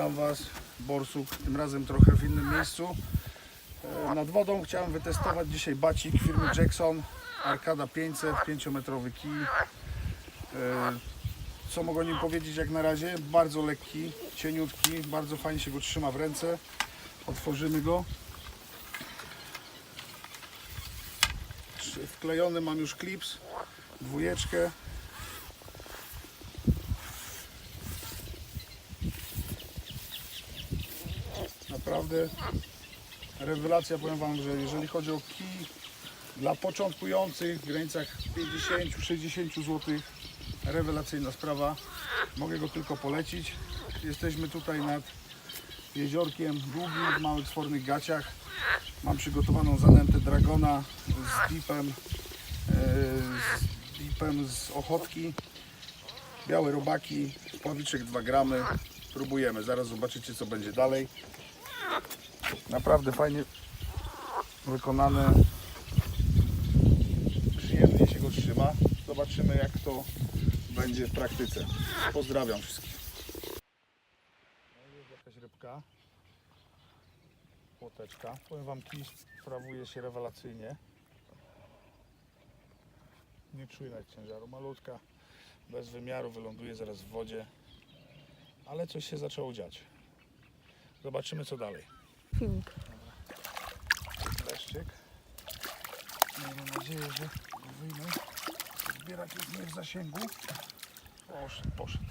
Witam Was, Borsuk, tym razem trochę w innym miejscu. E, Nad wodą chciałem wytestować dzisiaj bacik firmy Jackson Arkada 500, 5-metrowy kij. E, Co mogę nim powiedzieć jak na razie? Bardzo lekki, cieniutki, bardzo fajnie się go trzyma w ręce. Otworzymy go. Wklejony mam już klips, dwójeczkę. Naprawdę rewelacja, powiem Wam, że jeżeli chodzi o kij dla początkujących w granicach 50-60 zł, rewelacyjna sprawa. Mogę go tylko polecić. Jesteśmy tutaj nad jeziorkiem długim, w małych sfornych gaciach. Mam przygotowaną zanętę Dragona z dipem, e, z dipem z ochotki. Białe robaki, pławiczek 2 gramy. Próbujemy, zaraz zobaczycie co będzie dalej. Naprawdę fajnie wykonane. Przyjemnie się go trzyma. Zobaczymy jak to będzie w praktyce. Pozdrawiam wszystkich. No jest jakaś rybka. Płoteczka. Powiem Wam, kij sprawuje się rewelacyjnie. Nie czuję ciężaru. Malutka, bez wymiaru, wyląduje zaraz w wodzie. Ale coś się zaczęło dziać. Zobaczymy co dalej. Filmik. Leszczyk. Miejmy nadzieję, że go wyjmę. Zbierak jest nie w zasięgu. Poszedł, poszedł.